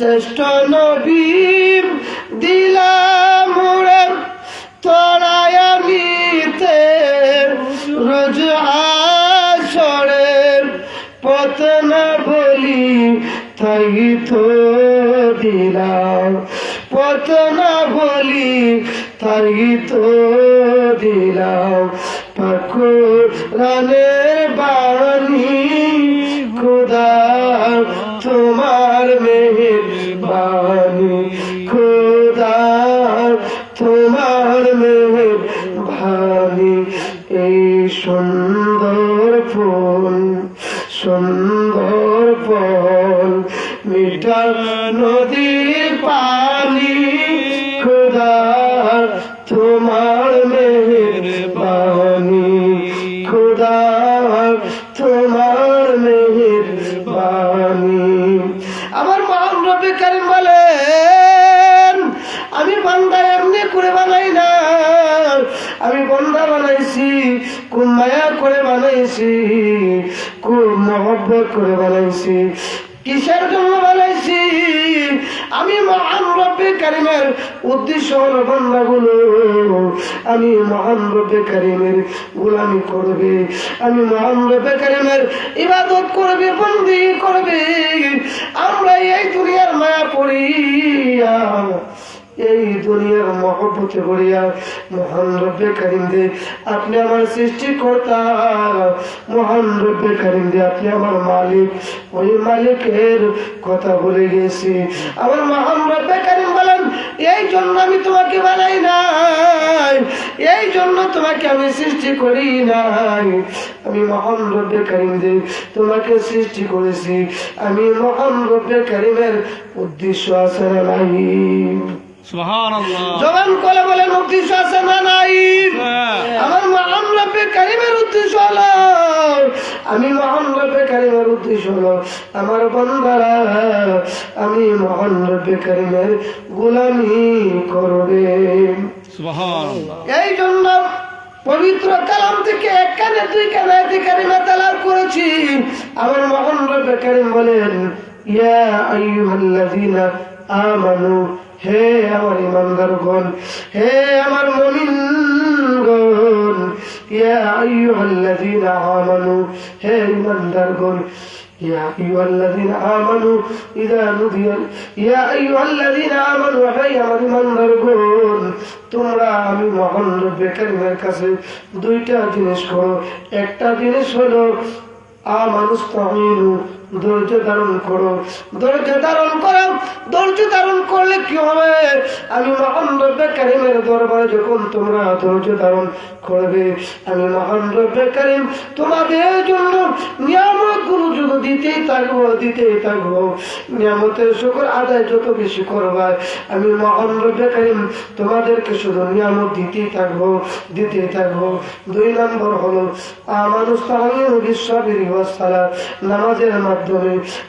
শ্রেষ্ঠ নবী দিলাম তরায়া নিতে রোজ আসরে, পথ না বলি তাই তো দিলাম। পথ না বলি তাই তো দিলাম। পাকুরানের বাণী এই সুন্দর ফুল, সুন্দর ফল মিঠা নদীর পানি খুদা তোমার মেহের বাণী খুদা তোমার মেহের বাণী আমার মহান রবি কারিম বলেন, আমি বান্দা এমনি করে বানাই না। আমি বন্ধা বানাইছি খুব মায়া করে বানাইছি খুব মহব্বত করে বানাইছি। কিসের জন্য বানাইছি? আমি মহান রব্বে কারিমের উদ্দেশ্য হলো বন্ধাগুলো আমি মহান রব্বে কারিমের গোলামি করবে। আমি মহান রব্বে কারিমের ইবাদত করবে, বন্দি করবে। আমরা এই দুনিয়ার মায়া পড়িয়া এই দুনিয়ার মহব্বতে পড়িয়া মহান রব্বে কারিম দে, আপনি আমার সৃষ্টিকর্তা। মহান রব্বে দে, আপনি আমার মালিক। ওই মালিকের কথা বলে গেছি। আমার মহান রব্বে কারিম বলেন, এই জন্য আমি তোমাকে বানাই নাই। এই জন্য তোমাকে আমি সৃষ্টি করি নাই। আমি মহান রব্বে কারিম দে, তোমাকে সৃষ্টি করেছি। আমি মহান রব্বে কারিমের উদ্দেশ্য আছে নাই? জবান করে বলেন উদ্দেশ্য আছে না নাই? আমার মহান রব্বে কারিমের উদ্দেশ্য হলো আমি মহান রব্বে কারিমের উদ্দেশ্য হলো আমার বন্ধারা আমি মহান রব্বে কারিমের গোলামি করবে। এই জন্য পবিত্র কালাম থেকে এক কানে দুই কানে কারিমা তালার করেছি। আমার মহান রব্বে কারিম বলেন ইয়া আইয়ুহাল্লাযীনা আমানু হে আমার ইমানদারগণ হে আমার মুমিনগণ ইয়া আইয়ুহাল্লাযীনা আমানু হে ইমানদারগণ يا أيها الذين آمنوا إذا نودي يا أيها الذين آمنوا هاي আমার ইমানদারগণ তোমরা আমি মহান রব্বে কারিমের কাছে দুইটা জিনিস করো একটা জিনিস হলো আমানুস তামিনু ধৈর্য ধারণ করো। ধৈর্য ধারণ করো। ধৈর্য ধারণ করলে কি হবে? আমি মহান রব্বে কারিমের দরবারে যখন তোমরা ধৈর্য ধারণ করবে, আমি মহান রব্বে কারিম তোমাদের জন্য নিয়ামতগুলো যত দিতেই থাকব দিতেই থাকব নিয়ামতের শুকর আদায় যত বেশি করবা, আমি মহান রব্বে কারিম তোমাদেরকে শুধু নিয়ামত দিতেই থাকব দিতেই থাকব দুই নম্বর হলো আমানুস তামিনু বিশ্ববির নামাজের মাধ্যমে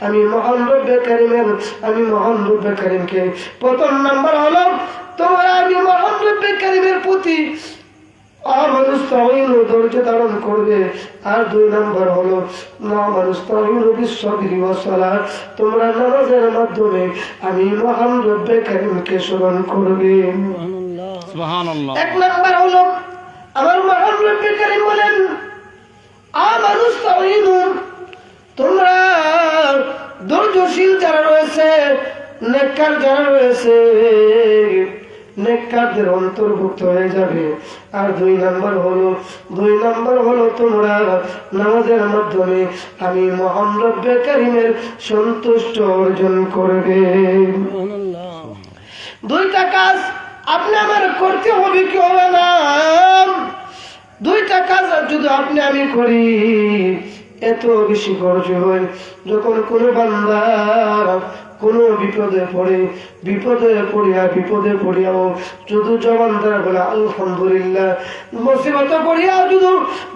আমি মহান রব্বে কারিমের আমি মহান রব্বে কারিমকে প্রথম নাম্বার হলো তোমার আমি মহান রব্বে কারিমের প্রতি মানুষ তামিল ধৈর্য ধারণ করবে। আর দুই নম্বর হলো না মানুষ তামিল বিশ্বগিরি তোমরা নামাজের মাধ্যমে আমি মহান রব্বে কারিমকে স্মরণ করবে। এক নাম্বার হলো আমার মহান রব্বে কারিম বলেন আমানুস তামিনুন তোমরা ধৈর্যশীল যারা রয়েছে, নেককার যারা রয়েছে, নেককারদের অন্তর্ভুক্ত হয়ে যাবে। আর দুই নাম্বার হলো, দুই নাম্বার হলো তোমরা নামাজের মাধ্যমে আমি মহান রব্বে কারিমের সন্তুষ্ট অর্জন করবে। দুইটা কাজ আপনি আমার করতে হবে কি হবে না? দুইটা কাজ যদি আপনি আমি করি এত বেশি খরচ হয় যখন কোনো বান্দা কোনো বিপদে পড়ে, বিপদে পড়িয়া, বিপদে পড়িয়াও শুধু জবান দ্বারা বলে, আলহামদুলিল্লাহ। মুসিবতে পড়িয়াও শুধু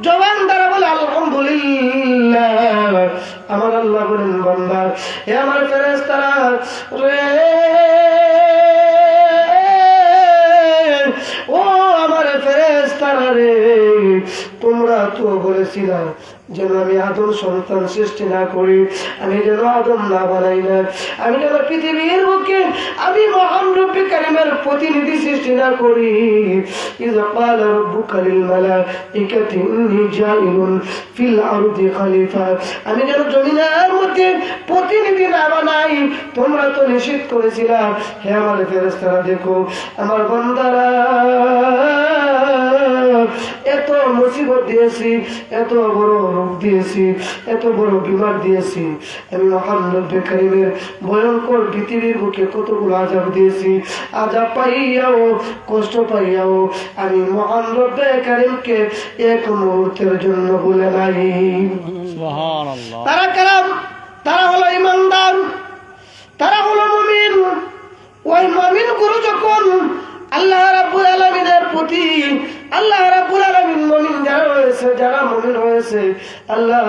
জবান দ্বারা বলে, আলহামদুলিল্লাহ। আমার আল্লাহ বলেন, বান্দা, এ আমার ফেরেস্তারা রে, ও আমার ফেরেস্তারা রে, তোমরা তো বলেছিলা যেন আমি আদম সন্তান সৃষ্টি না করি আমি যেন আদম না বানাই না আমি যেন পৃথিবীর বুকে আমি মহান রূপে কারিমের প্রতিনিধি সৃষ্টি না করি إذا قال ربك للملائكة إني جاعل في الأرض خليفة আমি যেন জমিনের মধ্যে প্রতিনিধি না বানাই তোমরা তো নিষেধ করেছিলা হে আমার ফেরেস্তারা দেখো আমার বন্দারা এত মুসিবত দিয়েছি এত বড় রোগ দিয়েছি এত বড় বিমার দিয়েছি। আমি মহান কারিমের ভয়ঙ্কর পৃথিবীর বুকে কতগুলো আজাব দিয়েছি। আজাব পাইয়াও কষ্ট পাইয়াও আমি মহান রব্বে কারিমকে এক মুহূর্তের জন্য বলে নাই। তারা কারাম তারা হলো ইমানদার তারা হলো মুমিন। ওই মুমিন গুরু যখন আল্লাহ রাব্বুল আলামিনের প্রতি আল্লাহ হয়েছে, যারা মুমিন হয়েছে, আল্লাহ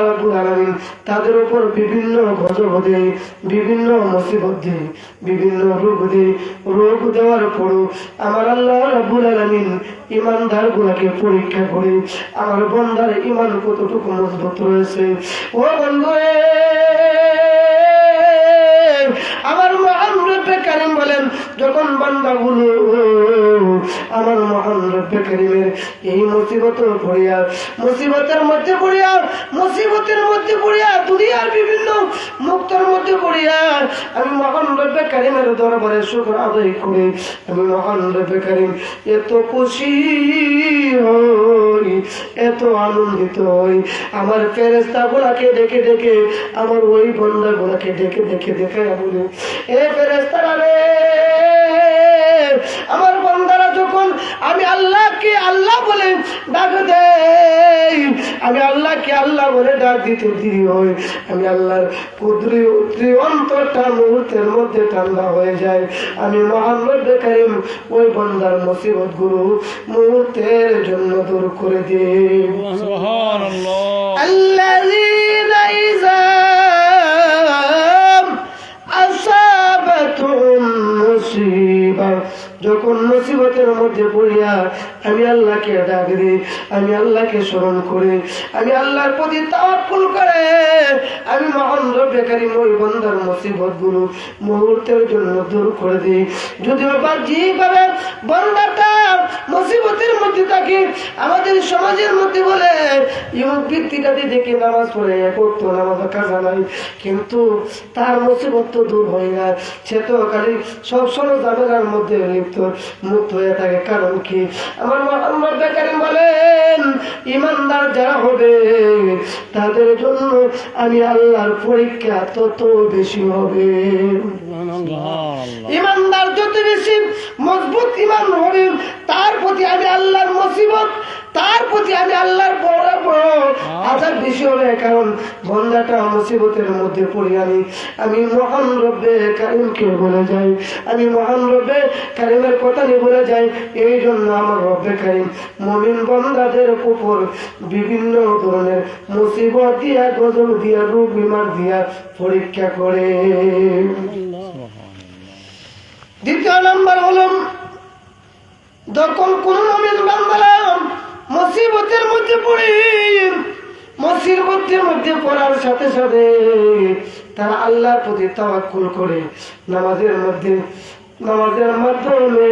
তাদের উপর বিভিন্ন গজব দেয়, বিভিন্ন মুসিবত দেয়, বিভিন্ন রোগ দেয়, রোগ দেওয়ার পরও আমার আল্লাহ রাব্বুল আলামিন ইমানদার গুলাকে পরীক্ষা করে আমার বন্দার ইমান কতটুকু মজবুত রয়েছে। ও বন্ধু, আমার মহান রূপে কারিম বলেন, যখন বান্দাগুলো আমার মহান রূপে কারিমের এই মুসিবত পড়িয়া, মুসিবতের মধ্যে পড়িয়া, মুসিবতের মধ্যে পড়িয়া, দুনিয়ার বিভিন্ন মুক্তর মধ্যে পড়িয়া, আমি মহান রূপে কারিমের দরবারে শুক্র আদায় করে। আমি মহান রূপে কারিম, এত খুশি হই, এত আনন্দিত হই। আমার ফেরেস্তা গুলাকে ডেকে ডেকে, আমার ওই বন্ধা গুলাকে ডেকে ডেকে দেখে বলে, এ ফেরেস্তারা রে, আমার আমি আল্লাহকে আল্লাহ বলে ডাক দেই। আমি আল্লাহকে আল্লাহ বলে ডাক দিতে দেরি হয় আমি আল্লাহর কুদরি উদ্রি অন্তরটা মুহূর্তের মধ্যে ঠান্ডা হয়ে যায়। আমি রব্বে কারিম ওই বন্দার মুসিবত গুরু মুহূর্তের জন্য দূর করে দিই। আল্লাহ যখন মুসিবতের মধ্যে পড়িয়া আমি আল্লাহকে ডাক দিই, আমি আল্লাহকে স্মরণ করে, আমি আল্লাহর প্রতি তাওয়াক্কুল করে, আমি মহান রব্বে কারিম ওই বন্দার মুসিবতগুলো মুহূর্তের জন্য দূর করে দিই। যদিও বাহ্যিকভাবে বন্দাটা মুসিবতের মধ্যে থাকে, আমাদের সমাজের মধ্যে বলে ইউক বৃত্তিটাতে দেখে নামাজ পড়ে করতো নামাজ কাজা নাই। কিন্তু তার মুসিবত তো দূর হয় না। সে তো খালি সবসময় জামেলার মধ্যে লিপ্ত মুক্ত হয়ে থাকে। কারণ কি? আমার মোহাম্মদ বেকারিম বলেন ইমানদার যারা হবে তাদের জন্য আমি আল্লাহর পরীক্ষা তত বেশি হবে। ইমানদার যত বেশি মজবুত ইমান হবে তার প্রতি আমি আল্লাহর মুসিবত তার প্রতি আমি আল্লাহর বড় বড় আজাব বেশি হবে কারণ বন্ধাটা মুসিবতের মধ্যে পড়ি আমি আমি মহান রব্বে কারিমকে বলে যাই আমি মহান রব্বে কারিমের কথা নিয়ে বলে যাই এই জন্য আমার রব্বে কারিম মমিন বন্দাদের উপর বিভিন্ন ধরনের মুসিবত দিয়া গজল দিয়া রোগ বিমার দিয়া পরীক্ষা করে। দ্বিতীয় নাম্বার হল যখন কোন নবীন বান্দারা মুসিবতের মধ্যে পড়ে। মুসিবতের মধ্যে পড়ার সাথে সাথে তারা আল্লাহর প্রতি তাওয়াক্কুল করে। নামাজের মধ্যে, নামাজের মাধ্যমে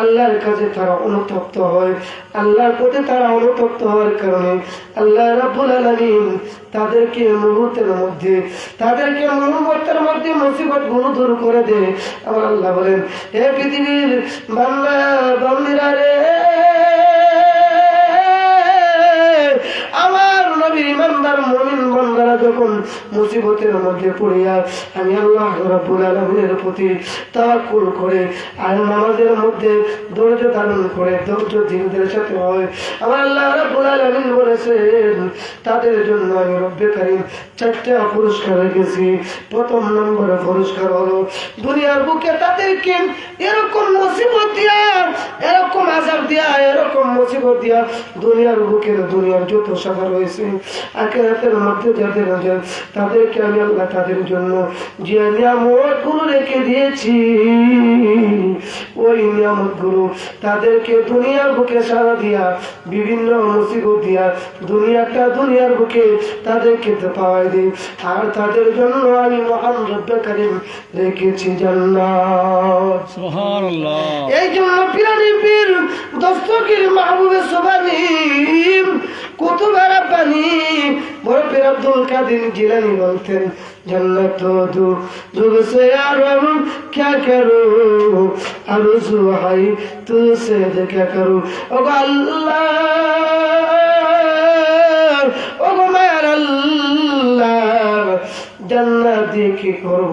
আল্লাহর কাছে তারা অনুতপ্ত হয়। আল্লাহর প্রতি তারা অনুতপ্ত হওয়ার কারণে আল্লাহ রাব্বুল আলামিন তাদেরকে মুহূর্তের মধ্যে, তাদেরকে মুহূর্তের মধ্যে মুসিবতগুলো দূর করে দে আমার আল্লাহ বলেন, হে পৃথিবীর বাংলা বান্দিরা রে! ইমানদার মমিন বন্দারা যখন মুসিবতের মধ্যে পড়িয়া আমি আল্লাহ রাব্বুল আলামিনের প্রতি তাওয়াক্কুল করে আর নামাজের মধ্যে ধৈর্য ধারণ করে, ধৈর্য দিনদের সাথে হয়। আমার আল্লাহ রাব্বুল আলামিন বলেছেন, তাদের জন্য আমি রব্বে কারিম চারটা পুরস্কার রেখেছি। প্রথম নম্বরে পুরস্কার হলো, দুনিয়ার বুকে তাদেরকে এরকম মুসিবত দিয়া, এরকম আজাব দিয়া, এরকম মুসিবত দিয়া দুনিয়ার বুকে দুনিয়ার যত সাগর রয়েছে আখেরাতের মধ্যে যাদের নজর তাদেরকে আমি আল্লাহ তাদের জন্য যে নিয়ামতগুলো রেখে দিয়েছি ওই নিয়ামতগুলো তাদেরকে দুনিয়ার বুকে সারা দিয়া বিভিন্ন মুসিবত দিয়া দুনিয়াটা দুনিয়ার বুকে তাদেরকে পাওয়াই দিই আর তাদের জন্য আমি মহান রব্যকারী রেখেছি জান্নাত। এই জন্য পিরানি পীর দস্তকির মাহবুবে সুবানি কত খারাপ পানি বড় ফের আব্দুল কাদের জিলানি বলতেন, জন্নত দু যুগ সে আরম ক্যা করো? আরও সুহাই তু সে দেখা করো। ও আল্লাহ! জান্নাতে কি করব?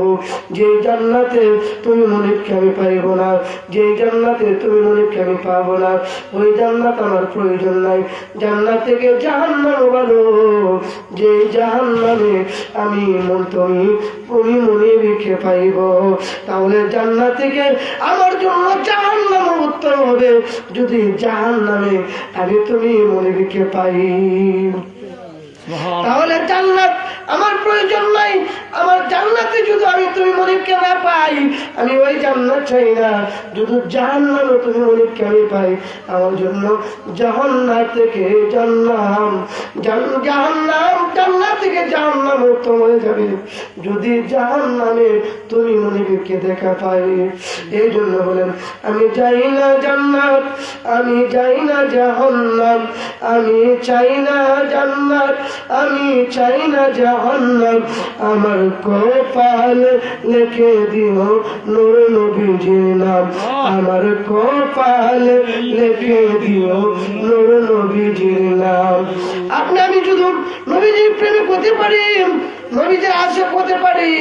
যে জান্নাতে তুমি মনিবকে আমি পাইব না যে জান্নাতে তুমি মনিবকে আমি পাবো না ওই জান্নাত আমার প্রয়োজন নাই। জান্নাত থেকে জাহান্নাম ভালো যে জাহান্নামে আমি মন তুমি তুমি মনে রেখে পাইব। তাহলে জান্নাত থেকে আমার জন্য জাহান্নাম উত্তর হবে। যদি জাহান্নামে আমি তুমি মনে রেখে পাই তাহলে জান্নাত আমার প্রয়োজন নাই। আমার জান্নাতে যদি আমি তুমি মনিবকে না পাই, আমি ওই জান্নাত চাই না। যদি জাহান্নামে তুমি মনিবকে আমি পাই, আমার জন্য জাহান্নাত থেকে জান্নাম জাহান্নাম, জান্নাত থেকে জাহান্নাম উত্তম হয়ে যাবে। যদি জাহান্নামে তুমি মনিবকে দেখা পাই, এই জন্য বলেন, আমি চাই না জান্নাত, আমি চাই না জাহান্নাম, আমি চাই না জান্নাত, আমি চাই না জাহান্নাম। আমার কপাল লিখে দিও নূর নবীজির নাম আমার কপাল লিখে দিও নূর নবীজির নাম আপনি আমি শুধু নবীজির প্রেমে করতে পারি নবীজির আশা করতে পারি।